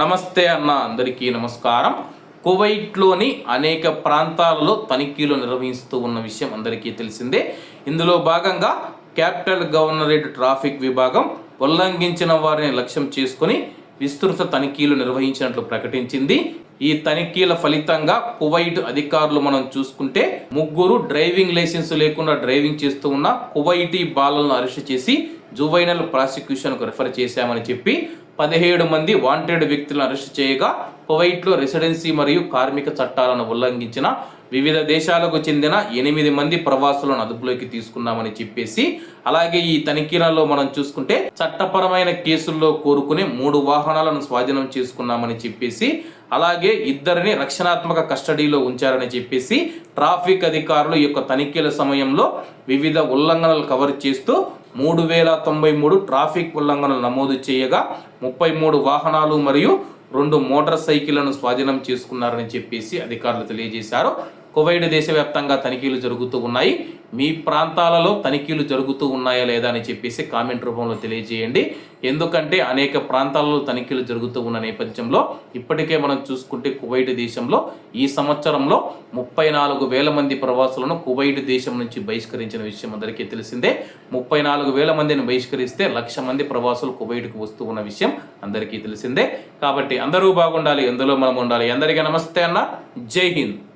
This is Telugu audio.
నమస్తే అన్న అందరికీ నమస్కారం. కువైట్లోని అనేక ప్రాంతాలలో తనిఖీలు నిర్వహిస్తూ ఉన్న విషయం అందరికీ తెలిసిందే. ఇందులో భాగంగా క్యాపిటల్ గవర్నరేట్ ట్రాఫిక్ విభాగం ఉల్లంఘించిన వారిని లక్ష్యం చేసుకుని విస్తృత తనిఖీలు నిర్వహించినట్లు ప్రకటించింది. ఈ తనిఖీల ఫలితంగా కువైట్ అధికారులు మనం చూసుకుంటే ముగ్గురు డ్రైవింగ్ లైసెన్స్ లేకుండా డ్రైవింగ్ చేస్తూ ఉన్న కువైటీ బాలలను అరెస్ట్ చేసి జువైనల్ ప్రాసిక్యూషన్కు రెఫర్ చేశామని చెప్పి పదిహేడు మంది వాంటెడ్ వ్యక్తులను అరెస్ట్ చేయగా కువైట్లో రెసిడెన్సీ మరియు కార్మిక చట్టాలను ఉల్లంఘించిన వివిధ దేశాలకు చెందిన ఎనిమిది మంది ప్రవాసులను అదుపులోకి తీసుకున్నామని చెప్పేసి అలాగే ఈ తనిఖీలలో మనం చూసుకుంటే చట్టపరమైన కేసుల్లో కోరుకునే మూడు వాహనాలను స్వాధీనం చేసుకున్నామని చెప్పేసి అలాగే ఇద్దరిని రక్షణాత్మక కస్టడీలో ఉంచారని చెప్పేసి ట్రాఫిక్ అధికారులు ఈ యొక్క తనిఖీల సమయంలో వివిధ ఉల్లంఘనలు కవర్ చేస్తూ మూడు వేల తొంభై మూడు ట్రాఫిక్ ఉల్లంఘనలు నమోదు చేయగా ముప్పై మూడు వాహనాలు మరియు రెండు మోటార్ సైకిళ్ళను స్వాధీనం చేసుకున్నారని చెప్పేసి అధికారులు తెలియజేశారు. కువైట్ దేశవ్యాప్తంగా తనిఖీలు జరుగుతూ ఉన్నాయి. మీ ప్రాంతాలలో తనిఖీలు జరుగుతూ ఉన్నాయా లేదా అని చెప్పేసి కామెంట్ రూపంలో తెలియజేయండి. ఎందుకంటే అనేక ప్రాంతాలలో తనిఖీలు జరుగుతూ ఉన్న నేపథ్యంలో ఇప్పటికే మనం చూసుకుంటే కువైట్ దేశంలో ఈ సంవత్సరంలో ముప్పై నాలుగు వేల మంది ప్రవాసులను కువైట్ దేశం నుంచి బహిష్కరించిన విషయం అందరికీ తెలిసిందే. ముప్పై నాలుగు వేల మందిని బహిష్కరిస్తే లక్ష మంది ప్రవాసులు కువైట్కు వస్తూ ఉన్న విషయం అందరికీ తెలిసిందే. కాబట్టి అందరూ బాగుండాలి ఎందులో మనం ఉండాలి. అందరికీ నమస్తే అన్న. జై హింద్.